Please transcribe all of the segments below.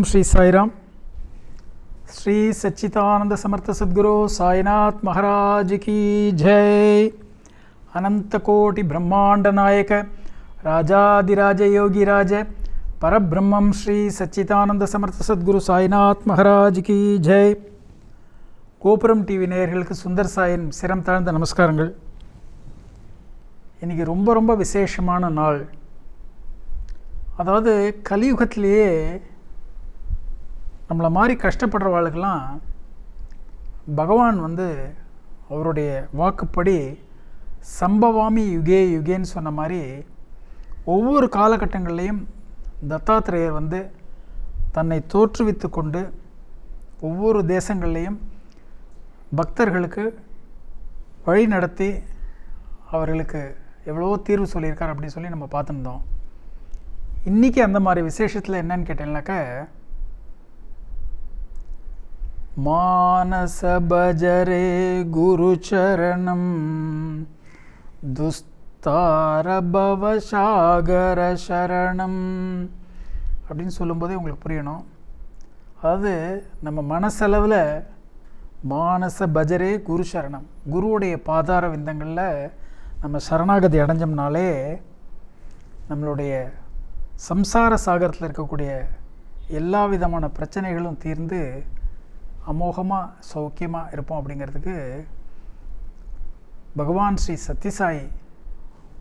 ஓம் ஸ்ரீ சாய்ராம். ஸ்ரீ சச்சிதானந்த சமர்த்த சத்குரு சாய்நாத் மகாராஜ் கி ஜெய். அனந்த கோடி பிரம்மாண்ட நாயக ராஜாதிராஜ யோகிராஜ பரபிரம்மம் ஸ்ரீ சச்சிதானந்த சமர்த்த சத்குரு சாய்நாத் மகாராஜ் கி ஜெய். கோபுரம் டிவி நேயர்களுக்கு சுந்தர் சாயின் சிரம் தாழ்ந்த நமஸ்காரங்கள். இன்றைக்கி ரொம்ப ரொம்ப விசேஷமான நாள். அதாவது கலியுகத்திலேயே நம்மளை மாதிரி கஷ்டப்படுறவாளுக்கெல்லாம் பகவான் வந்து அவருடைய வாக்குப்படி சம்பவாமி யுகே யுகேன்னு சொன்ன மாதிரி ஒவ்வொரு காலகட்டங்கள்லேயும் தத்தாத்திரேயர் வந்து தன்னை தோற்றுவித்து கொண்டு ஒவ்வொரு தேசங்கள்லேயும் பக்தர்களுக்கு வழி நடத்தி அவர்களுக்கு எவ்வளவோ தீர்வு சொல்லியிருக்கார் அப்படின்னு சொல்லி நம்ம பார்த்துருந்தோம். இன்றைக்கி அந்த மாதிரி விசேஷத்தில் என்னன்னு கேட்டேன்னாக்க மானசபஜரே குரு சரணம் சரணம் அப்படின்னு சொல்லும்போதே உங்களுக்கு புரியணும். அதாவது நம்ம மனசளவில் மானச பஜரே குரு சரணம் குருவுடைய பாதார விந்தங்களில் நம்ம சரணாகதி அடைஞ்சோம்னாலே நம்மளுடைய சம்சார சாகரத்தில் இருக்கக்கூடிய எல்லா விதமான பிரச்சனைகளும் தீர்ந்து அமோகமாக சௌக்கியமாக இருப்போம் அப்படிங்கிறதுக்கு பகவான் ஸ்ரீ சத்யசாயி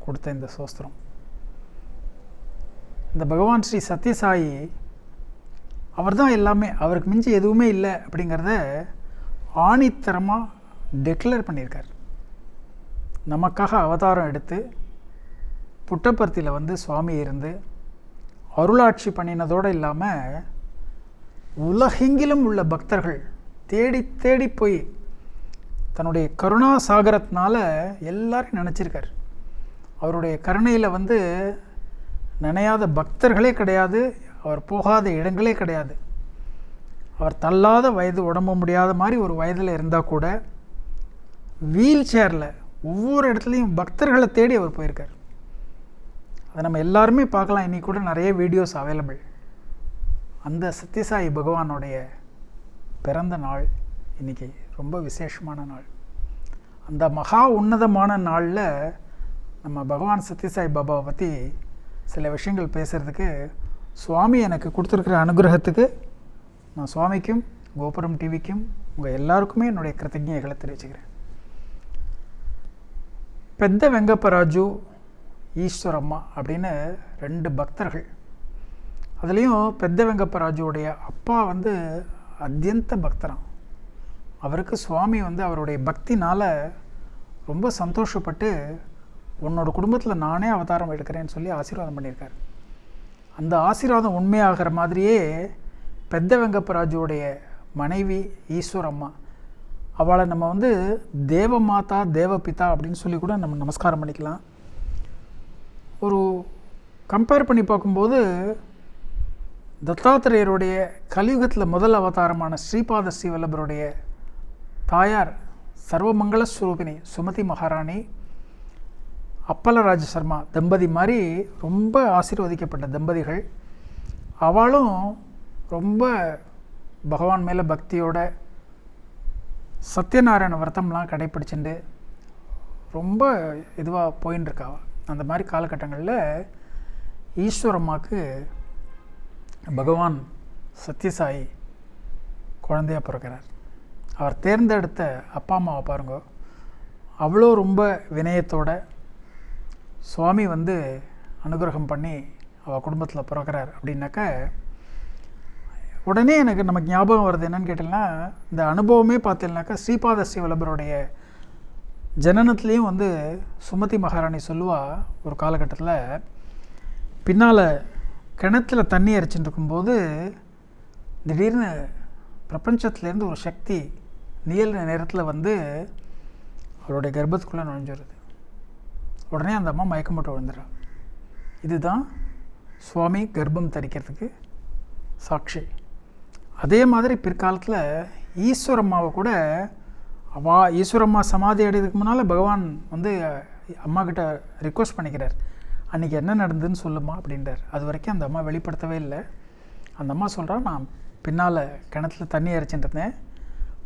கொடுத்த இந்த சோஸ்திரம். இந்த பகவான் ஸ்ரீ சத்யசாயி அவர் தான் எல்லாமே அவருக்கு மிஞ்சி எதுவுமே இல்லை அப்படிங்கிறத ஆணித்தரமாக டெக்ளேர் பண்ணியிருக்கார். நமக்காக அவதாரம் எடுத்து புட்டப்பர்த்தியில் வந்து சுவாமி இருந்து அருளாட்சி பண்ணினதோடு இல்லாமல் உலகெங்கிலும் உள்ள பக்தர்கள் தேடி தேடி போய் தன்னுடைய கருணா சாகரத்தினால எல்லாரையும் நினச்சிருக்கார். அவருடைய கருணையில் வந்து நினையாத பக்தர்களே கிடையாது அவர் போகாத இடங்களே கிடையாது. அவர் தள்ளாத வயது உடம்ப முடியாத மாதிரி ஒரு வயதில் இருந்தால் கூட வீல் சேரில் ஒவ்வொரு இடத்துலையும் பக்தர்களை தேடி அவர் போயிருக்கார். அதை நம்ம எல்லாருமே பார்க்கலாம். இன்றைக்கி கூட நிறைய வீடியோஸ் அவைலபிள் அந்த சத்யசாயி பகவானுடைய பிறந்த நாள் இன்றைக்கி ரொம்ப விசேஷமான நாள். அந்த மகா உன்னதமான நாளில் நம்ம பகவான் சத்யசாய் பாபாவை பற்றி சில விஷயங்கள் பேசுகிறதுக்கு சுவாமி எனக்கு கொடுத்துருக்குற அனுகிரகத்துக்கு நான் சுவாமிக்கும் கோபுரம் டிவிக்கும் உங்கள் எல்லாருக்குமே என்னுடைய கிருத்தஜைகளை தெரிவிச்சுக்கிறேன். பெத்த வெங்கப்பராஜு ஈஸ்வரம்மா அப்படின்னு ரெண்டு பக்தர்கள் அதுலேயும் பெத்த வெங்கப்பராஜுடைய அப்பா வந்து அத்தியந்த பக்தரான் அவருக்கு சுவாமி வந்து அவருடைய பக்தினால் ரொம்ப சந்தோஷப்பட்டு உன்னோட குடும்பத்தில் நானே அவதாரம் எடுக்கிறேன்னு சொல்லி ஆசீர்வாதம் பண்ணியிருக்கார். அந்த ஆசீர்வாதம் உண்மையாகிற மாதிரியே பெத்த வெங்கப்பராஜுடைய மனைவி ஈஸ்வரம்மா அவளை நம்ம வந்து தேவ மாதா தேவபிதா அப்படின்னு சொல்லி கூட நம்ம நமஸ்காரம் பண்ணிக்கலாம். ஒரு கம்பேர் பண்ணி பார்க்கும்போது தத்தாத்திரேயருடைய கலியுகத்தில் முதல் அவதாரமான ஸ்ரீபாத ஸ்ரீவல்லபருடைய தாயார் சர்வமங்கள ஸ்வரூபிணி சுமதி மகாராணி அப்பலராஜ சர்மா தம்பதி மாதிரி ரொம்ப ஆசீர்வதிக்கப்பட்ட தம்பதிகள். அவளும் ரொம்ப பகவான் மேலே பக்தியோட சத்யநாராயண விரதம்லாம் கடைப்பிடிச்சுட்டு ரொம்ப இதுவாக போயின்னு இருக்காவா அந்த மாதிரி காலகட்டங்களில் ஈஸ்வரம்மாவுக்கு பகவான் சத்யசாயி குழந்தையாக பிறக்கிறார். அவர் தேர்ந்தெடுத்த அப்பா அம்மாவை பாருங்க. அவ்வளோ ரொம்ப வினயத்தோட சுவாமி வந்து அனுகிரகம் பண்ணி அவள் குடும்பத்தில் பிறக்கிறார் அப்படின்னாக்க உடனே எனக்கு நமக்கு ஞாபகம் வருது என்னன்னு கேட்டிங்கன்னா இந்த அனுபவமே பார்த்தீங்கன்னாக்கா ஸ்ரீபாத சிவலபருடைய ஜனனத்துலேயும் வந்து சுமதி மகாராணி சொல்லுவா ஒரு காலகட்டத்தில் பின்னால் கிணத்துல தண்ணி அரைச்சிட்டு இருக்கும்போது திடீர்னு பிரபஞ்சத்துலேருந்து ஒரு சக்தி நீல நேரத்தில் வந்து அவருடைய கர்ப்பத்துக்குள்ளே நுழைஞ்சிருது. உடனே அந்த அம்மா மயக்கம் போட்டு விழுந்துடுறா. இதுதான் சுவாமி கர்ப்பம் தரிக்கிறதுக்கு சாட்சி. அதே மாதிரி பிற்காலத்தில் ஈஸ்வரம்மாவை கூட அவா ஈஸ்வரம்மா சமாதி அடைகிறதுக்கு முன்னால் பகவான் வந்து அம்மா கிட்ட ரிக்வஸ்ட் பண்ணிக்கிறார். அன்றைக்கி என்ன நடந்ததுன்னு சொல்லுமா அப்படின்றார். அது வரைக்கும் அந்த அம்மா வெளிப்படுத்தவே இல்லை. அந்த அம்மா சொல்கிறா நான் பின்னால் கிணத்துல தண்ணி இறைச்சிட்டு இருந்தேன்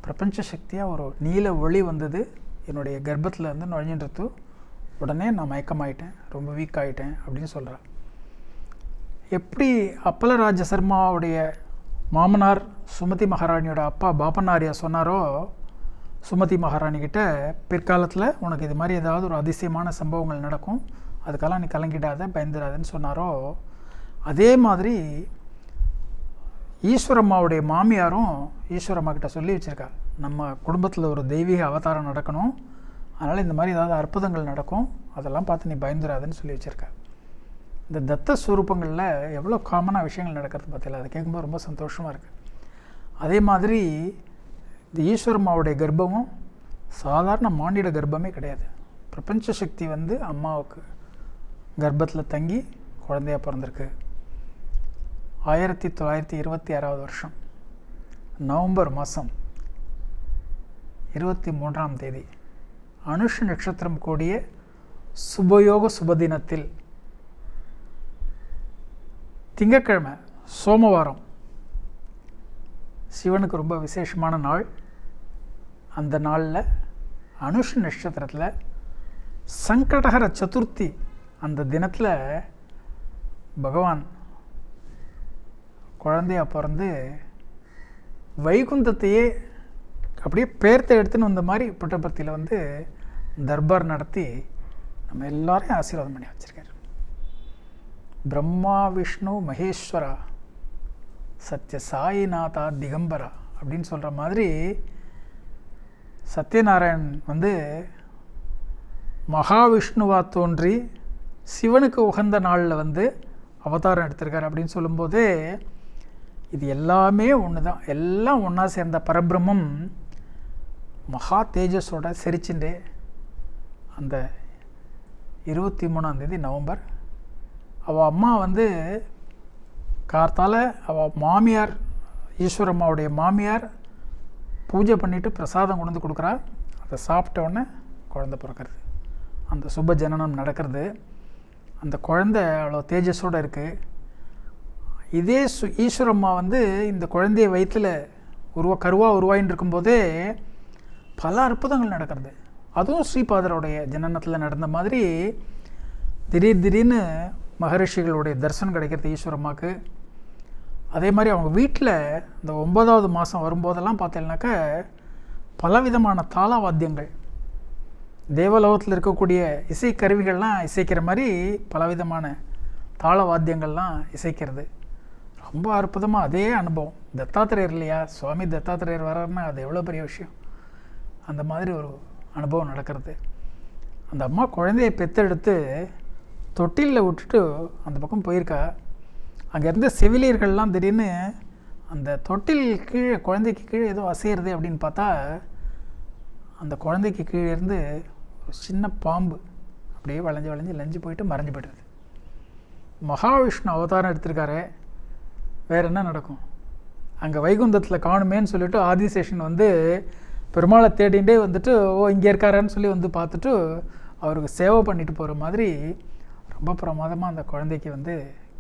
பிரபஞ்ச சக்தியாக ஒரு நீல ஒளி வந்தது. என்னுடைய கர்ப்பத்தில் இருந்து நுழைஞ்சின்றது. உடனே நான் மயக்கமாயிட்டேன். ரொம்ப வீக் ஆகிட்டேன் அப்படின்னு சொல்கிறா எப்படி அப்பலராஜ சர்மாவுடைய மாமனார் சுமதி மகாராணியோட அப்பா பாப்பனாரியா சொன்னாரோ சுமதி மகாராணிக்கிட்ட பிற்காலத்தில் உனக்கு இது மாதிரி ஏதாவது ஒரு அதிசயமான சம்பவங்கள் நடக்கும். அதுக்கெல்லாம் நீ கலங்கிடாத பயந்துடாதன்னு சொன்னாரோ? அதே மாதிரி ஈஸ்வரம்மாவுடைய மாமியாரும் ஈஸ்வரம்மா கிட்ட சொல்லி வச்சுருக்கா நம்ம குடும்பத்தில் ஒரு தெய்வீக அவதாரம் நடக்கணும். அதனால் இந்த மாதிரி ஏதாவது அற்புதங்கள் நடக்கும். அதெல்லாம் பார்த்து நீ பயந்துடாதன்னு சொல்லி வச்சுருக்கா இந்த தத்த ஸ்வரூபங்களில் எவ்வளோ காமனாக விஷயங்கள் நடக்கிறது பார்த்தீங்களா அதை கேட்கும்போது ரொம்ப சந்தோஷமாக இருக்குது அதே மாதிரி இந்த ஈஸ்வரம்மாவுடைய கர்ப்பமும் சாதாரண மானிட கர்ப்பமே கிடையாது. பிரபஞ்ச சக்தி வந்து அம்மாவுக்கு. கர்ப்பத்தில் தங்கி குழந்தையா பிறந்திருக்கு. ஆயிரத்தி தொள்ளாயிரத்தி இருபத்தி ஆறாவது வருஷம் நவம்பர் மாதம் இருபத்தி மூன்றாம் தேதி அனுஷ நட்சத்திரம் கூடிய சுபயோக சுபதினத்தில் திங்கக்கிழமை சோமவாரம். சிவனுக்கு ரொம்ப விசேஷமான நாள். அந்த நாளில் அனுஷ நட்சத்திரத்தில் சங்கடகர சதுர்த்தி அந்த தினத்தில் பகவான் குழந்தையாக பிறந்து வைகுந்தத்தையே அப்படியே பேர்த்தை எடுத்துன்னு வந்த மாதிரி புட்டபர்த்தியில் வந்து தர்பார் நடத்தி நம்ம எல்லாரையும் ஆசீர்வாதம் பண்ணி வச்சுருக்காரு. பிரம்மா விஷ்ணு மகேஸ்வரா சத்ய சாயிநாதா திகம்பரா அப்படின்னு சொல்கிற மாதிரி சத்யநாராயண் வந்து மகாவிஷ்ணுவா தோன்றி சிவனுக்கு உகந்த நாளில் வந்து அவதாரம் எடுத்திருக்காரு அப்படின்னு சொல்லும்போது இது எல்லாமே ஒன்று தான் எல்லாம் ஒன்றா சேர்ந்த பரபிரமம் மகா தேஜஸோட சிரிச்சுட்டே அந்த இருபத்தி மூணாந்தேதி நவம்பர் அவள் அம்மா வந்து கார்த்தால அவள் மாமியார் ஈஸ்வரம்மாவுடைய மாமியார் பூஜை பண்ணிவிட்டு பிரசாதம் கொண்டு வந்து கொடுக்குறா. அதை சாப்பிட்ட உடனே குழந்த பிறக்கிறது. அந்த சுப ஜனனம் நடக்கிறது. அந்த குழந்த அவ்வளோ தேஜஸோடு இருக்குது இதே சு ஈஸ்வரம்மா வந்து இந்த குழந்தைய வயிற்றில் உருவா கருவாக உருவாயின்னு இருக்கும்போதே பல அற்புதங்கள் நடக்கிறது. அதுவும் ஸ்ரீபாதருடைய ஜனனத்தில் நடந்த மாதிரி திடீர் திடீர்னு மகரிஷிகளுடைய தரிசனம் கிடைக்கிறது ஈஸ்வரம்மாவுக்கு அதே மாதிரி அவங்க வீட்டில் இந்த ஒன்பதாவது மாதம் வரும்போதெல்லாம் பார்த்தீங்கன்னாக்க பலவிதமான தாளவாத்தியங்கள் தேவலோகத்தில் இருக்கக்கூடிய இசை கருவிகள்லாம் இசைக்கிற மாதிரி பலவிதமான தாளவாத்தியங்கள்லாம் இசைக்கிறது. ரொம்ப அற்புதமாக அதே அனுபவம். தத்தாத்திரேயர் இல்லையா? சுவாமி தத்தாத்திரேயர் வர்றாருன்னா அது எவ்வளோ பெரிய விஷயம்? அந்த மாதிரி ஒரு அனுபவம் நடக்கிறது. அந்த அம்மா குழந்தைய பெத்தெடுத்து தொட்டிலில் விட்டுட்டு அந்த பக்கம் போயிருக்கா. அங்கேருந்து செவிலியர்கள்லாம் திடீர்னு அந்த தொட்டில் கீழே குழந்தைக்கு கீழே ஏதோ அசையிறது அப்படின்னு பார்த்தா அந்த குழந்தைக்கு கீழே இருந்து ஒரு சின்ன பாம்பு அப்படியே வளைஞ்சு வளைஞ்சு லஞ்சு போயிட்டு மறைஞ்சு போய்டுது. மகாவிஷ்ணு அவதாரம் எடுத்திருக்காரு வேறு என்ன நடக்கும்? அங்கே வைகுந்தத்தில் காணுமேன்னு சொல்லிட்டு ஆதிசேஷன் வந்து பெருமாளை தேடிண்டே வந்துட்டு ஓ இங்கே இருக்காரான்னு சொல்லி வந்து பார்த்துட்டு அவருக்கு சேவை பண்ணிட்டு போகிற மாதிரி ரொம்ப பிரமாதமாக அந்த குழந்தைக்கு வந்து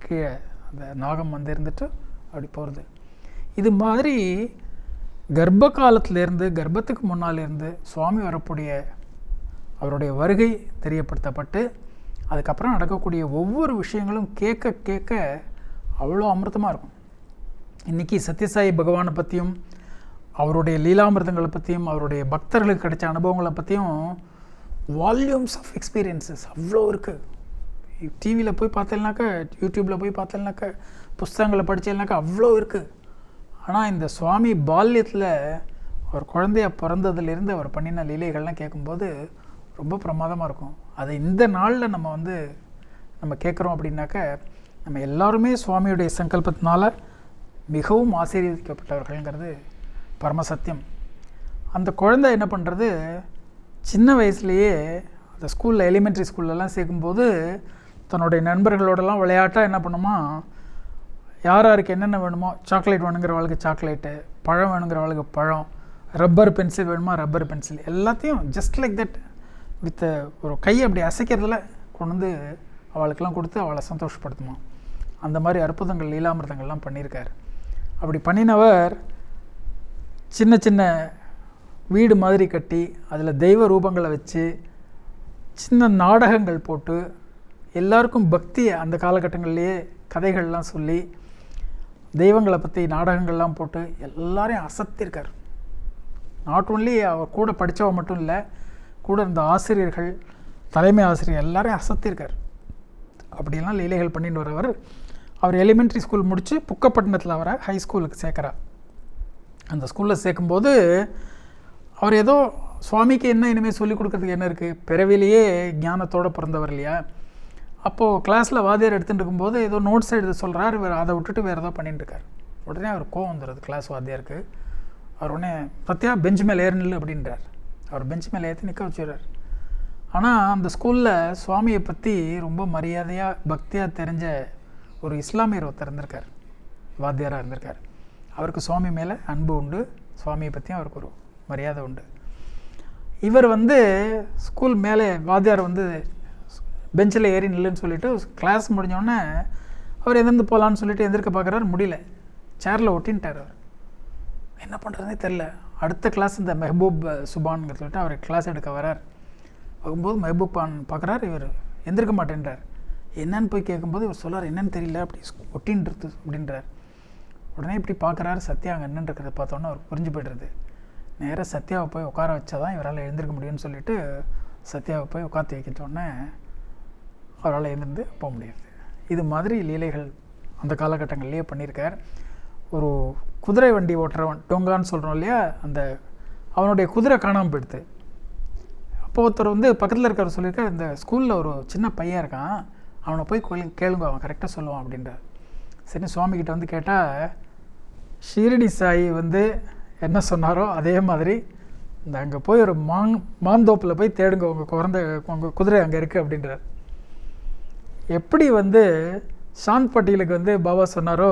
கீழே அந்த நாகம் வந்து இருந்துட்டு அப்படி போகிறது இது மாதிரி கர்ப்ப காலத்துலேருந்து கர்ப்பத்துக்கு முன்னாலேருந்து சுவாமி வரக்கூடிய அவருடைய வருகை தெரியப்படுத்தப்பட்டு அதுக்கப்புறம் நடக்கக்கூடிய ஒவ்வொரு விஷயங்களும் கேட்க கேட்க அவ்வளோ அமிர்தமாக இருக்கும். இன்றைக்கி சத்யசாயி பகவானை பற்றியும் அவருடைய லீலாமிர்தங்களை பற்றியும் அவருடைய பக்தர்களுக்கு கிடைச்ச அனுபவங்களை பற்றியும் வால்யூம்ஸ் ஆஃப் எக்ஸ்பீரியன்சஸ் அவ்வளோ இருக்குது டிவியில் போய் பார்த்தேன்னாக்கா யூடியூப்பில் போய் பார்த்தேன்னாக்கா புஸ்தகங்களை படித்தேன்னாக்கா அவ்வளோ இருக்குது ஆனால் இந்த சுவாமி பால்யத்தில் அவர் குழந்தைய பிறந்ததுலேருந்து அவர் பண்ணின லீலைகள்லாம் கேட்கும்போது ரொம்ப பிரமாதமாக இருக்கும். அதை இந்த நாளில் நம்ம வந்து நம்ம கேட்குறோம் அப்படின்னாக்க நம்ம எல்லாருமே சுவாமியுடைய சங்கல்பத்தினால மிகவும் ஆசீர்வதிக்கப்பட்டவர்கள்ங்கிறது பரமசத்தியம். அந்த குழந்தை என்ன பண்ணுறது சின்ன வயசுலேயே அந்த ஸ்கூலில் எலிமெண்ட்ரி ஸ்கூல்லலாம் சேர்க்கும்போது தன்னுடைய நண்பர்களோடலாம் விளையாட்டாக என்ன பண்ணுமா? யார் யாருக்கு என்னென்ன வேணுமோ சாக்லேட் வேணுங்கிறவளுக்கு சாக்லேட்டு பழம் வேணுங்கிறவளுக்கு பழம் ரப்பர் பென்சில் வேணுமா? Rubber pencil. எல்லாத்தையும் ஜஸ்ட் லைக் தட் வித்த ஒரு கையை அப்படி அசைக்கிறதுல கொண்டு வந்து அவளுக்கெல்லாம் கொடுத்து அவளை சந்தோஷப்படுத்துமா? அந்த மாதிரி அற்புதங்கள் லீலாமிர்தங்கள்லாம் பண்ணியிருக்கார். அப்படி பண்ணினவர் சின்ன சின்ன வீடு மாதிரி கட்டி அதில் தெய்வ ரூபங்களை வச்சு சின்ன நாடகங்கள் போட்டு எல்லாருக்கும் பக்தியை அந்த காலகட்டங்கள்லேயே கதைகள்லாம் சொல்லி தெய்வங்களை பற்றி நாடகங்கள்லாம் போட்டு எல்லாரையும் அசத்திருக்கார். நாட் ஒன்லி அவர் கூட படித்தவ மட்டும் இல்லை கூட இருந்த ஆசிரியர்கள் தலைமை ஆசிரியர் எல்லாரையும் அசத்திருக்கார் அப்படிலாம் லீலைகள் பண்ணிட்டு வரவர் அவர் எலிமெண்ட்ரி ஸ்கூல் முடித்து புக்கப்பட்டினத்தில் அவரை ஹை ஸ்கூலுக்கு சேர்க்குறா அந்த ஸ்கூலில் சேர்க்கும்போது அவர் ஏதோ சுவாமிக்கு என்ன இனிமேல் சொல்லிக் கொடுக்குறதுக்கு என்ன இருக்குது பிறவிலேயே ஞானத்தோடு பிறந்தவர் இல்லையா? அப்போது கிளாஸில் வாத்தியார் எடுத்துகிட்டு இருக்கும்போது ஏதோ நோட்ஸ் எழுத சொல்கிறார் இவர் அதை விட்டுட்டு வேறு ஏதோ பண்ணிட்டு இருக்கார். உடனே அவர் கோவம் வந்துடுது கிளாஸ் வாத்தியாருக்கு. அவர் உடனே பத்தியா பெஞ்ச் மேலே ஏறு அப்படின்றார். அவர் பெஞ்ச் மேலே ஏற்றி நிற்க வச்சுடுறாரு. ஆனால் அந்த ஸ்கூலில் சுவாமியை பற்றி ரொம்ப மரியாதையாக பக்தியாக தெரிஞ்ச ஒரு இஸ்லாமியர் ஒருத்தர் இருந்திருக்கார். வாத்தியாராக இருந்திருக்கார். அவருக்கு சுவாமி மேலே அன்பு உண்டு. சுவாமியை பற்றியும் அவருக்கு ஒரு மரியாதை உண்டு. இவர் வந்து ஸ்கூல் மேலே வாத்தியார் வந்து பெஞ்சில் ஏறி நில்லுன்னு சொல்லிட்டு கிளாஸ் முடிஞ்சோடனே அவர் எதிர்ந்து போகலான்னு சொல்லிட்டு எந்திருக்க பார்க்குறாரு முடியல. சேரில் ஒட்டின்ட்டார் அவர். என்ன பண்ணுறதுனே தெரில அடுத்த கிளாஸ் இந்த மெஹபூப் சுபான்னு சொல்லிட்டு அவர் கிளாஸ் எடுக்க வரார். பார்க்கும்போது மெஹபூப் பான் பார்க்குறாரு இவர் எந்திருக்க மாட்டேன்றார். என்னன்னு போய் கேட்கும்போது இவர் சொல்லார் என்னன்னு தெரியல அப்படி ஒட்டின்றது அப்படின்றார். உடனே இப்படி பார்க்குறாரு சத்யா அங்கே நின்றுருக்கிறத பார்த்தோன்னே அவர் புரிஞ்சு போய்டுறது. நேராக சத்யாவை போய் உட்கார வச்சா தான் இவரால் எழுந்திருக்க முடியும்னு சொல்லிட்டு சத்யாவை போய் உட்காந்து வைக்கிட்டோன்னே அவரால் எழுந்திருந்து போக முடியாது. இது மாதிரி லீலைகள் அந்த காலகட்டங்கள்லேயே பண்ணியிருக்கார். ஒரு குதிரை வண்டி ஓட்டுறவன் டொங்கான்னு சொல்கிறோம் இல்லையா? அந்த அவனுடைய குதிரை காணாமல் போயிடுது. அப்போ ஒருத்தர் வந்து பக்கத்தில் இருக்கிறவர் சொல்லியிருக்கார் இந்த ஸ்கூலில் ஒரு சின்ன பையன் இருக்கான் அவனை போய் கோயில் கேளுங்க அவன் கரெக்டாக சொல்லுவான் அப்படின்றார். சரி சுவாமிகிட்ட வந்து கேட்டால் ஷீரடி சாயி வந்து என்ன சொன்னாரோ அதே மாதிரி இந்த அங்கே போய் ஒரு மாங் மாந்தோப்பில் போய் தேடுங்க உங்கள் குழந்த உங்கள் குதிரை அங்கே இருக்குது அப்படின்றார். எப்படி வந்து சாந்த் பட்டியலுக்கு வந்து பாபா சொன்னாரோ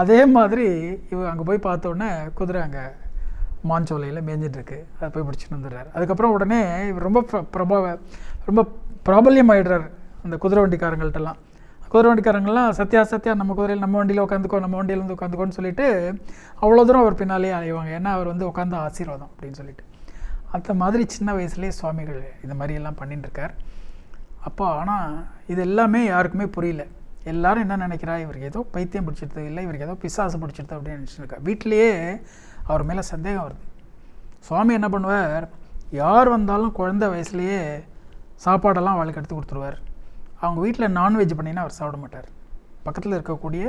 அதே மாதிரி இவர் அங்கே போய் பார்த்தோன்னே குதிரை அங்கே மாஞ்சோலையில் மேய்ஞ்சிட்ருக்கு அதை போய் பிடிச்சிட்டு வந்துடுறாரு. அதுக்கப்புறம் உடனே இவர் ரொம்ப பிரபாவ ரொம்ப பிராபல்யம் ஆயிடுறார் அந்த குதிரை வண்டிக்காரங்கள்ட்டலாம். குதிரை வண்டிக்காரங்கள்லாம் சத்யா சத்யா நம்ம குதிரையில் நம்ம வண்டியில் உட்காந்துக்கோ நம்ம வண்டியில் வந்து உட்காந்துக்கோன்னு சொல்லிட்டு அவ்வளோ தூரம் அவர் பின்னாலேயே அலைவாங்க. ஏன்னா அவர் வந்து உட்காந்து ஆசீர்வாதம் அப்படின்னு சொல்லிட்டு. அந்த மாதிரி சின்ன வயசுலேயே சுவாமிகள் இந்த மாதிரி எல்லாம் இருக்கார். அப்போ ஆனால் இது எல்லாமே யாருக்குமே புரியல. எல்லாரும் என்ன நினைக்கிறா? இவருக்கு ஏதோ பைத்தியம் பிடிச்சிருது இல்லை இவருக்கு ஏதோ பிசாசு பிடிச்சிருது அப்படின்னு நினச்சிருக்கா. வீட்டிலேயே அவர் மேலே சந்தேகம் வருது. சுவாமி என்ன பண்ணுவார்? யார் வந்தாலும் குழந்தை வயசுலேயே சாப்பாடெல்லாம் அவளுக்கு எடுத்து கொடுத்துருவார். அவங்க வீட்டில் நான்வெஜ் பண்ணினா அவர் சாப்பிட மாட்டார். பக்கத்தில் இருக்கக்கூடிய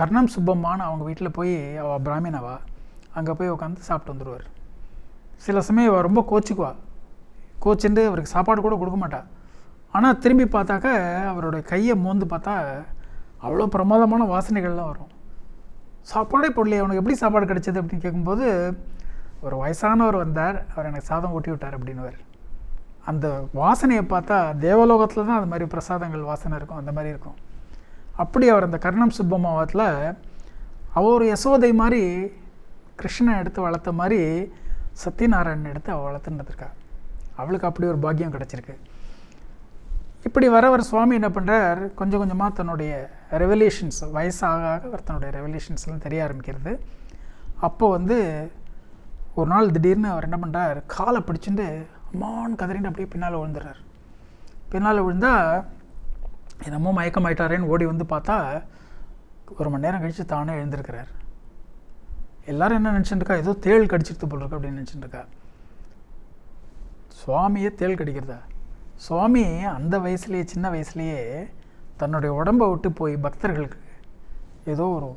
கர்ணம் சுப்பம்மான்னு அவங்க வீட்டில் போய் அவள் பிராமினவா அங்கே போய் உட்காந்து சாப்பிட்டு வந்துடுவார் சில சமயம் அவள் ரொம்ப கோச்சிக்குவா. கோச்சிண்டு அவருக்கு சாப்பாடு கூட கொடுக்க மாட்டா. ஆனால் திரும்பி பார்த்தாக்க அவரோட கையை மோந்து பார்த்தா அவ்வளோ பிரமாதமான வாசனைகள்லாம் வரும். சாப்பாடே போடலையே அவனுக்கு எப்படி சாப்பாடு கிடச்சிது அப்படின்னு கேட்கும்போது ஒரு வயசானவர் வந்தார் அவர் எனக்கு சாதம் ஊட்டி விட்டார் அப்படின்னுவார். அந்த வாசனையை பார்த்தா தேவலோகத்தில் தான் அது மாதிரி பிரசாதங்கள் வாசனை இருக்கும் அந்த மாதிரி இருக்கும். அப்படி அவர் அந்த கர்ணம் சுப்பமாவத்தில் அவர் யசோதை மாதிரி கிருஷ்ணன் எடுத்து வளர்த்த மாதிரி சத்யநாராயணன் எடுத்து அவள் வளர்த்துன்னு அவளுக்கு அப்படி ஒரு பாக்கியம் கிடச்சிருக்கு. இப்படி வர வர சுவாமி என்ன பண்ணுறார் கொஞ்சம் கொஞ்சமாக தன்னுடைய ரெவல்யூஷன்ஸ் வயசாக ஆக அவர் தன்னுடைய ரெவல்யூஷன்ஸ்லாம் தெரிய ஆரம்பிக்கிறது. அப்போ வந்து ஒரு நாள் திடீர்னு அவர் என்ன பண்ணுறார் காலை பிடிச்சிட்டு அம்மான்னு கதறின்னு அப்படியே பின்னால் விழுந்துடுறார். பின்னால் விழுந்தால் என்னமோ மயக்கமாயிட்டாரேன்னு ஓடி வந்து பார்த்தா ஒரு மணி நேரம் கழித்து தானே எழுந்திருக்கிறார். எல்லாரும் என்ன நினச்சிட்டுருக்கா? ஏதோ தேள் கடிச்சிட்டு போல் இருக்கு அப்படின்னு நினச்சிட்டு இருக்கா சுவாமியே தேள் கடிக்கிறதா? சுவாமி அந்த வயசுலேயே சின்ன வயசுலேயே தன்னுடைய உடம்பை விட்டு போய் பக்தர்களுக்கு ஏதோ ஒரு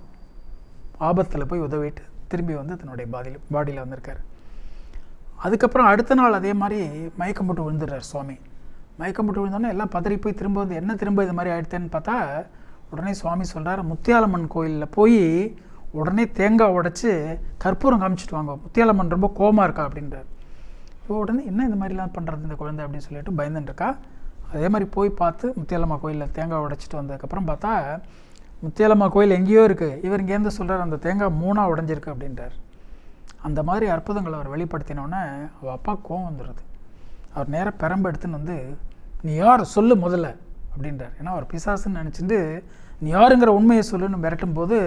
ஆபத்தில் போய் உதவிட்டு திரும்பி வந்து தன்னுடைய பாடியில் பாடியில் வந்திருக்காரு. அதுக்கப்புறம் அடுத்த நாள் அதே மாதிரி மயக்கம் போட்டு விழுந்துடுறார் சுவாமி. மயக்கம் போட்டு விழுந்தோன்னே எல்லாம் பதறி போய் திரும்ப வந்து என்ன திரும்ப இது மாதிரி ஆயிடுத்தேன்னு பார்த்தா உடனே சுவாமி சொல்கிறார் முத்தியாலம்மன் கோயிலில் போய் உடனே தேங்காய் உடைச்சி கற்பூரம் காமிச்சிட்டு வாங்க. முத்தியாலம்மன் ரொம்ப கோமா இருக்கா? அப்படின்றார். இப்போ உடனே என்ன இந்த மாதிரிலாம் பண்ணுறது இந்த குழந்தை அப்படின்னு சொல்லிட்டு பயந்துருக்கா அதே மாதிரி போய் பார்த்து முத்தியாலம்மா கோயிலில் தேங்காய் உடைச்சிட்டு வந்ததுக்கப்புறம் பார்த்தா முத்தியாலம்மா கோயில் எங்கேயோ இருக்குது இவர் இங்கேருந்து சொல்கிறார் அந்த தேங்காய் மூணாக உடைஞ்சிருக்கு அப்படின்றார். அந்த மாதிரி அற்புதங்களை அவர் வெளிப்படுத்தினோடனே அவள் அப்பா கோவம் வந்துடுது. அவர் நேராக பெரம்பு எடுத்துன்னு வந்து நீ யார் சொல்லு முதல்ல? அப்படின்றார். ஏன்னா அவர் பிசாசுன்னு நினச்சிட்டு நீ யாருங்கிற உண்மையை சொல்லுன்னு மிரட்டும் போது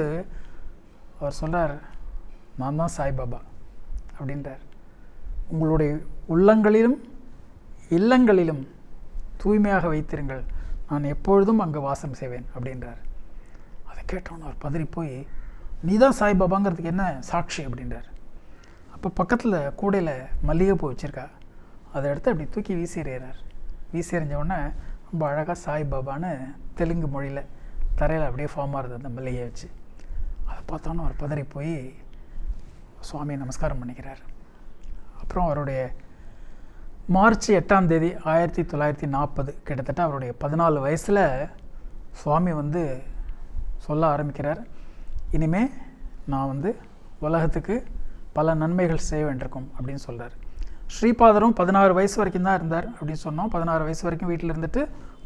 அவர் சொல்கிறார் நான் தான் சாய்பாபா. அப்படின்றார். உங்களுடைய உள்ளங்களிலும் இல்லங்களிலும் தூய்மையாக வைத்திருங்கள். நான் எப்பொழுதும் அங்கே வாசம் செய்வேன் அப்படின்றார். அதை கேட்டோன்னு அவர் பதறி போய் நீ தான் சாய்பாபாங்கிறதுக்கு என்ன சாட்சி? அப்படின்றார். அப்போ பக்கத்தில் கூடையில் மல்லிகைப்பூ வச்சுருக்கா. அதை எடுத்து அப்படி தூக்கி வீசி எறிகிறார் வீசி எறிஞ்ச உடனே ரொம்ப அழகாக சாய்பாபான்னு தெலுங்கு மொழியில் தரையில் அப்படியே ஃபார்ம் ஆகுது அந்த மல்லிகையை வச்சு. அதை பார்த்தோன்னே அவர் பதறி போய் சுவாமியை நமஸ்காரம் பண்ணிக்கிறார். அப்புறம் அவருடைய மார்ச் எட்டாம் தேதி ஆயிரத்தி தொள்ளாயிரத்தி நாற்பது. கிட்டத்தட்ட அவருடைய பதினாலு வயசில் சுவாமி வந்து சொல்ல ஆரம்பிக்கிறார். இனிமே நான் வந்து உலகத்துக்கு பல நன்மைகள் செய்ய வேண்டியிருக்கும் அப்படின்னு சொல்கிறார் ஸ்ரீபாதரும் பதினாறு வயசு வரைக்கும் தான் இருந்தார் அப்படின்னு சொன்னோம். பதினாறு வயசு வரைக்கும் வீட்டில் இருந்துட்டு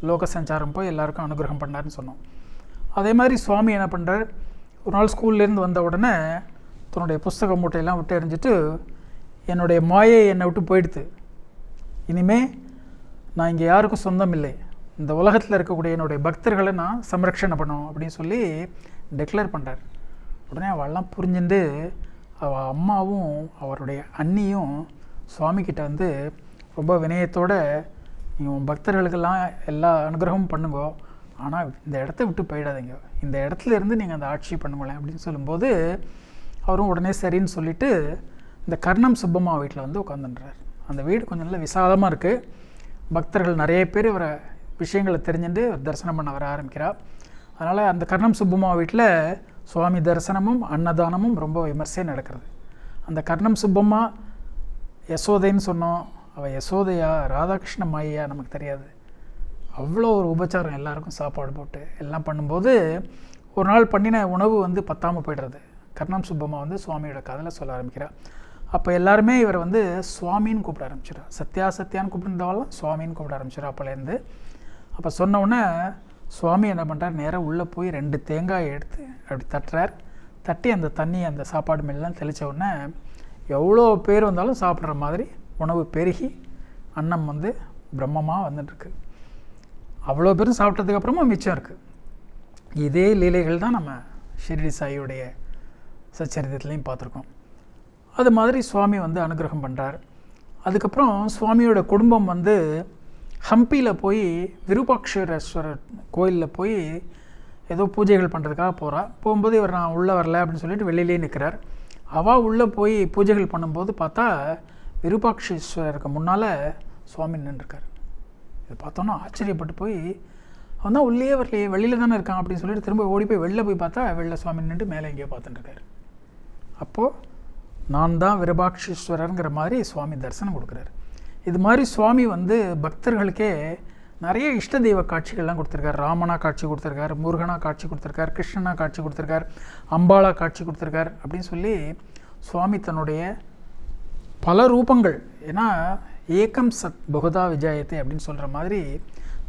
லோக சஞ்சாரம் போய் எல்லாருக்கும் அனுகிரகம் பண்ணார்னு சொன்னோம். அதே மாதிரி சுவாமி என்ன பண்ணுறார் ஒரு நாள் ஸ்கூல்லேருந்து வந்த உடனே தன்னுடைய புஸ்தக மூட்டையெல்லாம் விட்டு எறிஞ்சிட்டு என்னுடைய மாயை என்னை விட்டு போயிடுது இனிமே நான் இங்கே யாருக்கும் சொந்தம் இல்லை. இந்த உலகத்தில் இருக்கக்கூடிய என்னுடைய பக்தர்களை நான் சம்ரக்ஷணை பண்ணணும் அப்படின்னு சொல்லி டெக்ளேர் பண்ணுறார் உடனே அவள்லாம் புரிஞ்சுட்டு அவள் அம்மாவும் அவருடைய அண்ணியும் சுவாமிக்கிட்ட வந்து ரொம்ப வினயத்தோடு நீங்கள் உன் பக்தர்களுக்கெல்லாம் எல்லா அனுகிரகமும் பண்ணுங்கோ. ஆனால் இந்த இடத்த விட்டு போயிடாதீங்க. இந்த இடத்துல இருந்து நீங்கள் அந்த ஆட்சி பண்ணுங்களேன் அப்படின்னு சொல்லும்போது அவரும் உடனே சரின்னு சொல்லிவிட்டு இந்த கர்ணம் சுப்பம்மா வீட்டில் வந்து உட்காந்துன்றார் அந்த வீடு கொஞ்சம் நல்ல விசாலமாக இருக்குது பக்தர்கள் நிறைய பேர் இவரை விஷயங்களை தெரிஞ்சுட்டு தரிசனம் பண்ண வர ஆரம்பிக்கிறார் அதனால் அந்த கர்ணம் சுப்பம்மா வீட்டில் சுவாமி தரிசனமும் அன்னதானமும் ரொம்ப விமர்சையாக நடக்கிறது. அந்த கர்ணம் சுப்பம்மா யசோதைன்னு சொன்னோம். அவள் யசோதையா ராதாகிருஷ்ண மாயா நமக்கு தெரியாது. அவ்வளோ ஒரு உபச்சாரம் எல்லாருக்கும் சாப்பாடு போட்டு எல்லாம் பண்ணும்போது ஒரு நாள் பண்ணின உணவு வந்து பத்தாமல் போய்டுறது. கர்ணம் சுப்பம்மா வந்து சுவாமியோட கதையில் சொல்ல ஆரம்பிக்கிறாள் அப்போ எல்லாருமே இவர் வந்து சுவாமின்னு கூப்பிட ஆரம்பிச்சிடா சத்யா சத்யான்னு கூப்பிட்டுருந்தவெல்லாம் சுவாமின்னு கூப்பிட ஆரம்பிச்சிடா அப்போலேருந்து. அப்போ சொன்னோடனே சுவாமி என்ன பண்ணுறார் நேராக உள்ளே போய் ரெண்டு தேங்காய் எடுத்து அப்படி தட்டுறார். தட்டி அந்த தண்ணி அந்த சாப்பாடு மேலாம் தெளித்த உடனே எவ்வளோ பேர் வந்தாலும் சாப்பிட்ற மாதிரி உணவு பெருகி அன்னம் வந்து பிரம்மமாக வந்துட்டுருக்கு. அவ்வளோ பேரும் சாப்பிட்டதுக்கப்புறமும் மிச்சம் இருக்குது இதே லீலைகள் தான் நம்ம ஷிரடி சாயியுடைய சச்சரித்திலையும் பார்த்துருக்கோம். அது மாதிரி சுவாமி வந்து அனுகிரகம் பண்ணுறார் அதுக்கப்புறம் சுவாமியோட குடும்பம் வந்து ஹம்பியில் போய் விருபாக்ஷரேஸ்வரர் கோயிலில் போய் ஏதோ பூஜைகள் பண்ணுறதுக்காக போகிறா போகும்போது இவர் நான் உள்ளே வரல அப்படின்னு சொல்லிட்டு வெளியிலே நிற்கிறார் அவள் உள்ளே போய் பூஜைகள் பண்ணும்போது பார்த்தா விருபாக்ஷேஸ்வரருக்கு முன்னால் சுவாமி நின்றுருக்கார். இதை பார்த்தோன்னா ஆச்சரியப்பட்டு போய் அவன் தான் உள்ளே வரலையே வெளியில் தானே இருக்கான் அப்படின்னு சொல்லிட்டு திரும்ப ஓடி போய் வெளில போய் பார்த்தா வெளில சுவாமி நின்று மேலே எங்கேயோ பார்த்துட்டுருக்காரு அப்போது நான் தான் விருபாக்ஷீஸ்வரருங்கிற மாதிரி சுவாமி தரிசனம் கொடுக்குறாரு. இது மாதிரி சுவாமி வந்து பக்தர்களுக்கே நிறைய இஷ்ட தெய்வ காட்சிகள்லாம் கொடுத்துருக்காரு. ராமனா காட்சி கொடுத்துருக்காரு முருகனா காட்சி கொடுத்துருக்காரு கிருஷ்ணனா காட்சி கொடுத்துருக்காரு அம்பாளா காட்சி கொடுத்துருக்காரு அப்படின்னு சொல்லி சுவாமி தன்னுடைய பல ரூபங்கள் ஏன்னா ஏக்கம் சத் பகுதா விஜயத்தை அப்படின்னு சொல்கிற மாதிரி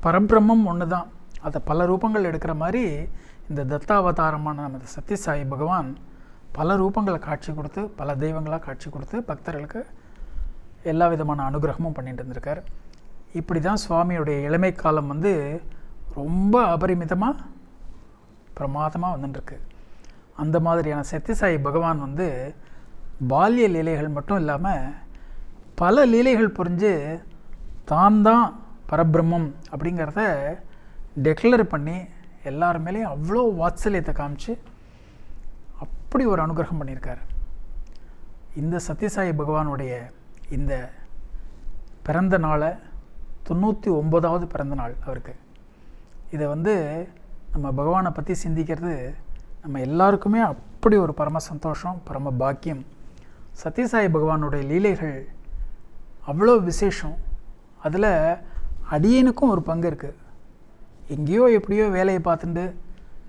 பரபிரம்மம் ஒன்று தான் அதை பல ரூபங்கள் எடுக்கிற மாதிரி இந்த தத்தாவதாரமான நமது சத்யசாயி பகவான் பல ரூபங்களை காட்சி கொடுத்து பல தெய்வங்களாக காட்சி கொடுத்து பக்தர்களுக்கு எல்லா விதமான அனுகிரகமும் பண்ணிட்டு இருந்திருக்கார். இப்படி தான் சுவாமியுடைய இளமை காலம் வந்து ரொம்ப அபரிமிதமாக பிரமாதமாக வந்துட்டுருக்கு அந்த மாதிரியான சத்தியசாயி பகவான் வந்து பால்ய லீலைகள் மட்டும் இல்லாமல் பல லீலைகள் புரிஞ்சு தான் தான் பரபிரம்மம் அப்படிங்கிறத டெக்ளர் பண்ணி எல்லார் மேலேயும் அவ்வளோ வாத்சல்யத்தை காமிச்சு அப்படி ஒரு அனுகிரகம் பண்ணியிருக்காரு. இந்த சத்யசாயி பகவானுடைய இந்த பிறந்த நாளை தொண்ணூற்றி ஒம்பதாவது பிறந்த நாள் அவருக்கு. இதை வந்து நம்ம பகவானை பற்றி சிந்திக்கிறது நம்ம எல்லாருக்குமே அப்படி ஒரு பரம சந்தோஷம் பரம பாக்கியம். சத்யசாயி பகவானுடைய லீலைகள் அவ்வளோ விசேஷம். அதில் அடியனுக்கும் ஒரு பங்கு இருக்குது எங்கேயோ எப்படியோ வேலையை பார்த்துட்டு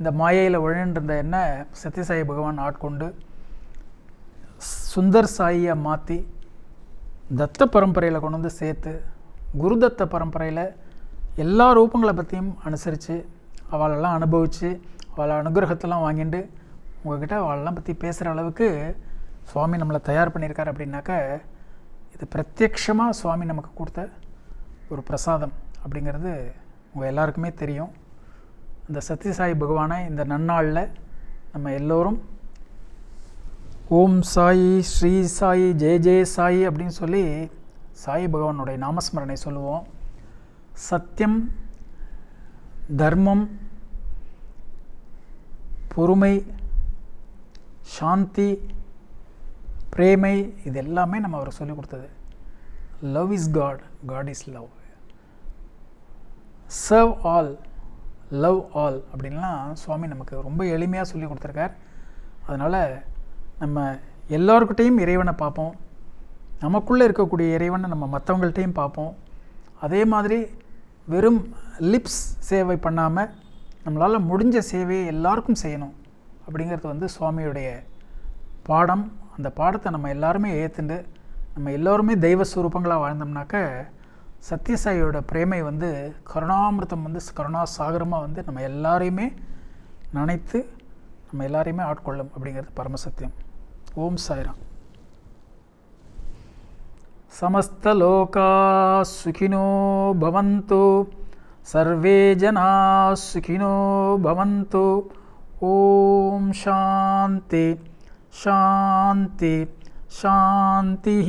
இந்த மாயையில் உழன்றிருந்த என்ன? சத்யசாயி பகவான் ஆட்கொண்டு சுந்தர் சாயியை மாற்றி தத்த பரம்பரையில் கொண்டு வந்து சேர்த்து குருதத்த பரம்பரையில் எல்லா ரூபங்களை பற்றியும் அனுசரித்து அவளெல்லாம் அனுபவித்து அவளை அனுகிரகத்தெல்லாம் வாங்கிட்டு உங்ககிட்ட அவளெல்லாம் பற்றி பேசுகிற அளவுக்கு சுவாமி நம்மளை தயார் பண்ணியிருக்காரு அப்படின்னாக்க இது பிரத்யக்ஷமாக சுவாமி நமக்கு கொடுத்த ஒரு பிரசாதம் அப்படிங்கிறது உங்கள் எல்லாருக்குமே தெரியும். அந்த சத்யசாயி பகவானை இந்த நன்னாளில் நம்ம எல்லோரும் ஓம் சாயி ஸ்ரீ சாய் ஜெய ஜெய சாயி அப்படின்னு சொல்லி சாய் பகவானுடைய நாமஸ்மரணை சொல்லுவோம். சத்தியம் தர்மம் பொறுமை சாந்தி பிரேமை இது எல்லாமே நம்ம அவருக்கு சொல்லிக் கொடுத்தது. Love is God God is love serve all love all அப்படின்லாம் சுவாமி நமக்கு ரொம்ப எளிமையாக சொல்லி கொடுத்துருக்கார். அதனால் நம்ம எல்லோருக்கிட்டேயும் இறைவனை பார்ப்போம். நமக்குள்ளே இருக்கக்கூடிய இறைவனை நம்ம மற்றவங்கள்ட்டையும் பார்ப்போம். அதே மாதிரி வெறும் லிப்ஸ் சேவை பண்ணாமல் நம்மளால் முடிஞ்ச சேவையை எல்லாருக்கும் செய்யணும் அப்படிங்கிறது வந்து சுவாமியுடைய பாடம். அந்த பாடத்தை நம்ம எல்லாருமே ஏற்றுண்டு நம்ம எல்லோருமே தெய்வ சுரூபங்களாக வாழ்ந்தோம்னாக்க சத்யசாயியோட பிரேமை வந்து கருணாமிர்தம் வந்து கருணா சாகரமாக வந்து நம்ம எல்லாரையுமே நினைத்து நம்ம எல்லாரையுமே ஆட்கொள்ளும் அப்படிங்கிறது பரமசத்தியம் ஓம் சாய்ராம் समस्तलोका सुखिनो भवन्तु सर्वे जना सुखिनो भवन्तु ॐ शान्ति शान्ति शान्तिः